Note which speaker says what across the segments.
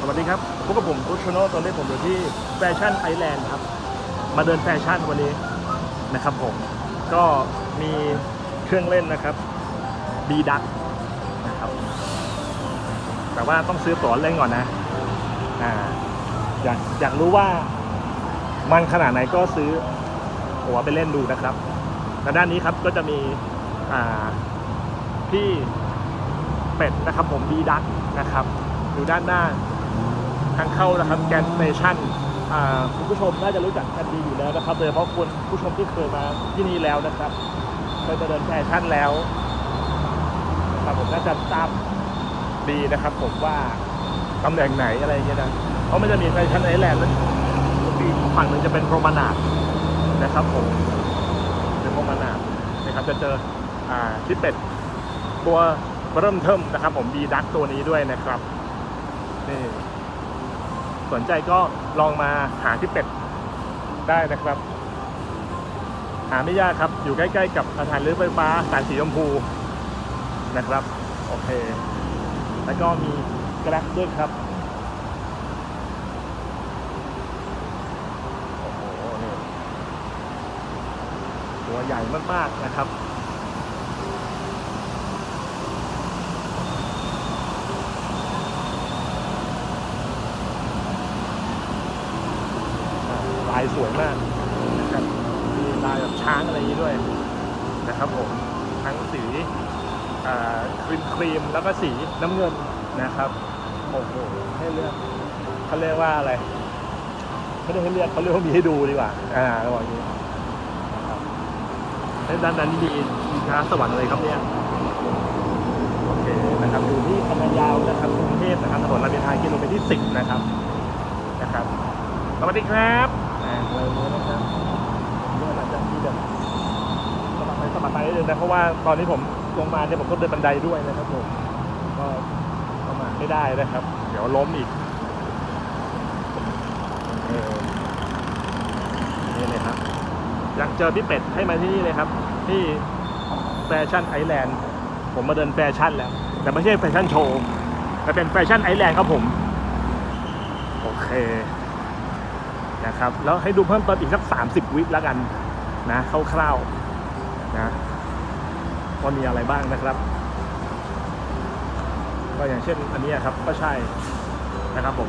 Speaker 1: สวัสดีครับพบกับผมรุชโนตอนนี้ผมอยู่ที่แฟชั่นไอแลนด์ครับ มาเดินแฟชั่นวันนี้นะครับผม ก็มีเครื่องเล่นนะครับดีดักนะครับ แต่ว่าต้องซื้อตั๋วเล่นก่อนนะอ่าอยากอยากรู้ว่ามันขนาดไหนก็ซื้อตั๋วไปเล่นดูนะครับและด้านนี้ครับก็จะมีอ่าพี่เป็ดนะครับผมดีดักนะครับอยู่ด้านหน้า ทางเข้านะครับแกนสเตชันคุณผู้ชมน่าจะรู้จักกันดีอยู่แล้วนะครับโดยเฉพาะคนผู้ชมที่เคยมาที่นี่แล้วนะครับเคยมาเดินแฟชั่นแล้วนะครับผมน่าจะทราบดีนะครับ ผมว่าตำแหน่งไหนอะไรเงี้ยนะเพราะมันจะมีแฟชั่นไอแลนด์แล้วปีฝั่งหนึ่งจะเป็นโรมานาดนะครับผมเป็นโรมานาดนะครับจะเจออ่าชิปเป็ดตัวเริ่มเทิมนะครับ ผมดีดักตัวนี้ด้วยนะครับนี่ สนใจก็ลองมาหาที่เป็ดได้นะครับ หาไม่ยากครับ อยู่ใกล้ๆ กับสถานรถไฟฟ้าสายสีชมพูนะครับ โอเค แล้วก็มีกร็บด้วยครับโอ้โหนี่ตัวใหญ่มากๆนะครับ ลาย สวยมากนะครับมีลายแบบช้างอะไรอย่างนี้ด้วยนะครับผมทั้งสีครีมครีมแล้วก็สีน้ำเงินนะครับโอ้โหให้เลือกเขาเรียกว่าอะไรไม่ได้ให้เลือกเขาเรียกว่ามีให้ดูดีกว่าอ่าระหว่างนี้ครับด้านนั้นมีมีช้าสวรรค์เลยครับเนี่ยโอเคนะครับอยู่ที่คณะยาวนะครับกรุงเทพนะครับถนนรามอินทรากิโลเมตรที่ 10 นะครับนะครับสวัสดีครับ อ่าเลยนี้นะครับเนี่ยหลังจากที่แบบสมัครไปสมัครไปนิดนึงนะเพราะว่าตอนนี้ผมลงมาเนี่ยผมต้องเดินบันไดด้วยนะครับผมก็ประมาทไม่ได้นะครับ เดี๋ยวล้มอีกเออนี่เลยครับอยากเจอพี่เป็ดให้มาที่นี่เลยครับ ที่แฟชั่นไอแลนด์ผมมาเดินแฟชั่นแล้ว แต่ไม่ใช่แฟชั่นโชว์แต่เป็นแฟชั่นไอแลนด์ครับผม โอเค นะครับ แล้วให้ดูเพิ่มเติมอีกสัก 30 วิแล้วกันนะคร่าวๆนะว่ามีอะไรบ้างนะครับ ก็อย่างเช่นอันนี้ครับก็ใช่นะครับผม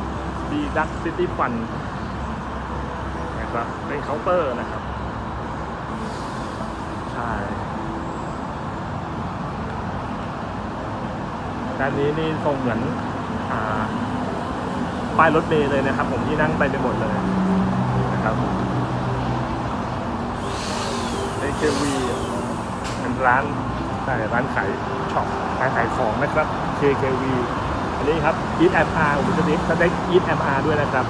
Speaker 1: ดีดักซิตี้ฟันนะครับเป็นเคาน์เตอร์นะครับ ใช่ด้านนี้นี่ทรงเหมือนอป้ายรถเมล์เลยนะครับ ผมที่นั่งไปไปหมดเลย ครับ AKV เป็นร้านใช่ร้านขายช็อปร้านขายของนะครับ KKV อันนี้ครับ Eat MR ผมจะเด็กสเต็ก Eat MR ด้วยนะครับ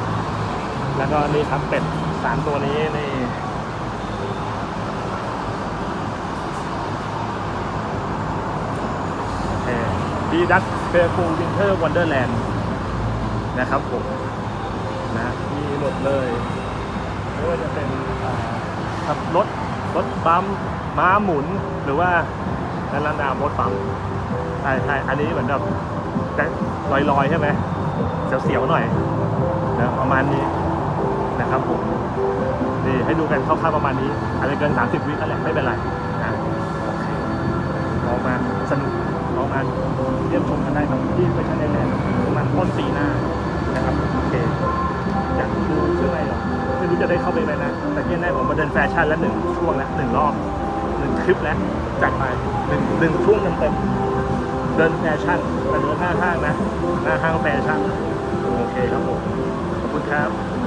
Speaker 1: แล้วก็นี่ครับเป็ดสามตัวนี้นี่โอเคดีดักเฟร์ฟูวินเทอร์วันเดอร์แลนด์นะครับผมนะมีหมดเลย ไม่ว่าจะเป็นขับรถรถบัมม้าหมุนหรือว่านาฬนามรถบัมใช่ใช่อันนี้เหมือนแบบลอยลอยๆใช่ไหมเสียวๆหน่อยนะประมาณนี้นะครับผมนี่ให้ดูกันคร่าวๆประมาณนี้อาจจะเกิน 30 วิก็แหละไม่เป็นไรนะลองมาสนุก จะได้เข้าไปไหมนะ แต่ที่แน่ผมมาเดินแฟชั่นแล้วหนึ่งช่วงแล้วหนึ่งรอบหนึ่งคลิปแล้วจัดไปหนึ่งหนึ่งช่วงเต็มๆเดินแฟชั่นแต่เดินหน้าห้างนะหน้าห้างแฟชั่นโอเคครับผมขอบคุณครับ